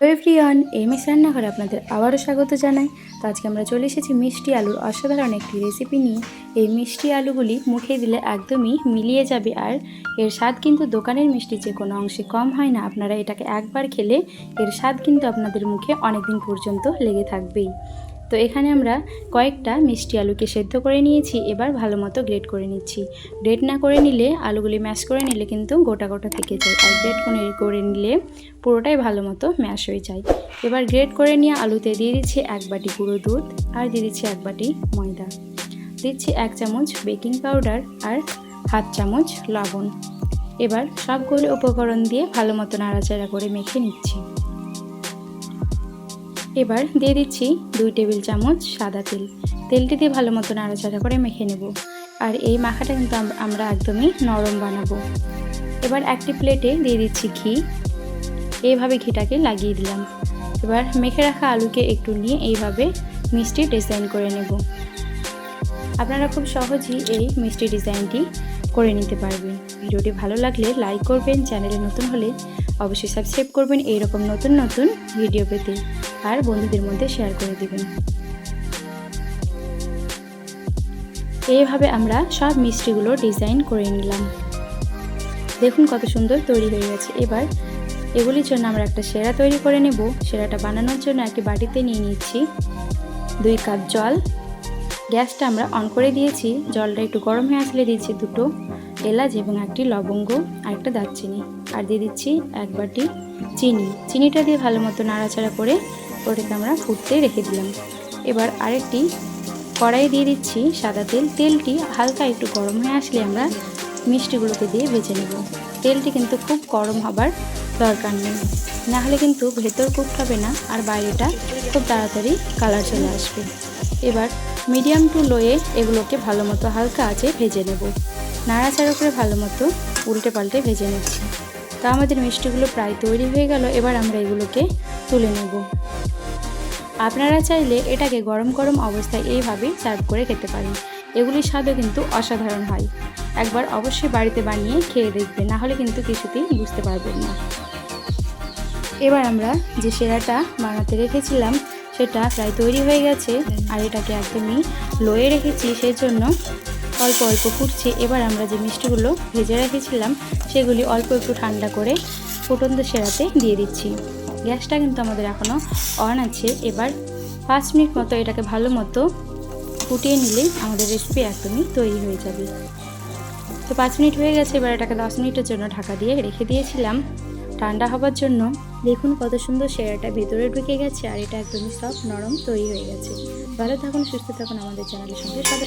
Everyone, MS রান্নাঘরে আপনাদের আবারও স্বাগত জানাই। তো আজকে আমরা চলে এসেছি মিষ্টি আলুর অসাধারণ একটি রেসিপি নিয়ে। এই মিষ্টি আলুগুলি মুখে দিলে একদমই মিলিয়ে যাবে আর এর স্বাদ কিন্তু দোকানের মিষ্টি যে কোনো অংশে কম হয় না। আপনারা এটাকে একবার খেলে এর স্বাদ কিন্তু আপনাদের মুখে অনেকদিন পর্যন্ত লেগে থাকবেই। তো এখানে আমরা কয়েকটা মিষ্টি আলুকে সেদ্ধ করে নিয়েছি, এবার ভালো মতো গ্রেট করে নিচ্ছি। গ্রেট না করে নিলে আলুগুলি ম্যাশ করে নিলে কিন্তু গোটা গোটা থেকে যায়, আর গ্রেট করে করে নিলে পুরোটাই ভালো মতো ম্যাশ হয়ে যায়। এবার গ্রেট করে নিয়ে আলুতে দিয়ে দিচ্ছি এক বাটি গুঁড়ো দুধ আর দিয়ে দিচ্ছি এক বাটি ময়দা। দিচ্ছি এক চামচ বেকিং পাউডার আর হাফ চামচ লবণ। এবার সবগুলো উপকরণ দিয়ে ভালো মতো নাড়াচাড়া করে মেখে নিচ্ছি। এবার দিয়ে দিচ্ছি দুই টেবিল চামচ সাদা তেল। তেলটি দিয়ে ভালো মতো নাড়াচাড়া করে মেখে নেব। আর এই মাখাটা কিন্তু আমরা একদমই নরম বানাবো। এবার একটি প্লেটে দিয়ে দিচ্ছি ঘি। এইভাবে ঘিটাকে লাগিয়ে দিলাম। এবার মেখে রাখা আলুকে একটু নিয়ে এইভাবে মিষ্টি ডিজাইন করে নেব। আপনারা খুব সহজেই এই মিষ্টি ডিজাইনটি করে নিতে পারবেন। ভিডিওটি ভালো লাগলে লাইক করবেন, চ্যানেলে নতুন হলে অবশ্যই সাবস্ক্রাইব করবেন। এইরকম নতুন নতুন ভিডিও পেতে। আর বন্ধুদের মধ্যে শেয়ার করে দিবেন। এইভাবে আমরা সব মিষ্টিগুলো ডিজাইন করে নিলাম। দেখুন কত সুন্দর তৈরি হয়ে গেছে। এবার এগুলির জন্য আমরা একটা সেরা তৈরি করে নেব। সেরাটা বানানোর জন্য একটি বাটিতে নিয়ে নিচ্ছি দুই কাপ জল। গ্যাসটা আমরা অন করে দিয়েছি। জলটা একটু গরম হয়ে আসলে দিয়েছি দুটো এলাচ এবং একটি লবঙ্গ আর একটা দারচিনি। আর দিয়ে দিচ্ছি এক বাটি চিনি। চিনিটা দিয়ে ভালো মতো নাড়াচাড়া করে ওটাকে আমরা ফুটতে রেখে দিলাম। এবার আরেকটি কড়াই দিয়ে দিচ্ছি সাদা তেল। তেলটি হালকা একটু গরম হয়ে আসলে আমরা মিষ্টিগুলোকে দিয়ে ভেজে নেব। তেলটি কিন্তু খুব গরম হবার দরকার নেই। নাহলে কিন্তু ভেতর কুক হবে না আর বাইরেটা খুব তাড়াতাড়ি কালার চলে আসবে। এবার মিডিয়াম টু লোয়ে এগুলোকে ভালো মতো হালকা আছে ভেজে নেব। নাড়াচাড়া করে ভালো মতো উল্টে পাল্টে ভেজে নিচ্ছি। তা আমাদের মিষ্টিগুলো প্রায় তৈরি হয়ে গেল। এবার আমরা এগুলোকে তুলে নেব। আপনারা চাইলে এটাকে গরম গরম অবস্থায় এইভাবেই সার্ভ করে খেতে পারেন। এগুলির স্বাদও কিন্তু অসাধারণ হয়। একবার অবশ্যই বাড়িতে বানিয়ে খেয়ে দেখবে না হলে কিন্তু কিছুতেই বুঝতে পারবেন না। এবার আমরা যে সেরাটা বানাতে রেখেছিলাম, সেটা প্রায় তৈরি হয়ে গেছে আর এটাকে একদমই লোয়ে রেখেছি সেই জন্য অল্প অল্প ফুটছে এবার আমরা যে মিষ্টিগুলো ভেজে রেখেছিলাম, সেগুলি অল্প একটু ঠান্ডা করে ফুটন্ত সেরাতে দিয়ে দিচ্ছি। গ্যাসটা কিন্তু আমাদের এখনও অন আছে। এবার পাঁচ মিনিট মতো এটাকে ভালো মতো ফুটিয়ে নিলে আমাদের রেসিপি একদমই তৈরি হয়ে যাবে। তো পাঁচ মিনিট হয়ে গেছে, এবার এটাকে দশ মিনিটের জন্য ঢাকা দিয়ে রেখে দিয়েছিলাম। ঠান্ডা হবার জন্য দেখুন কত সুন্দর সেরাটা ভেতরে ঢুকে গেছে আর এটা একদমই সফট নরম তৈরি হয়ে গেছে। ভালো থাকুন, সুস্থ থাকুন আমাদের চ্যানেলের সঙ্গে।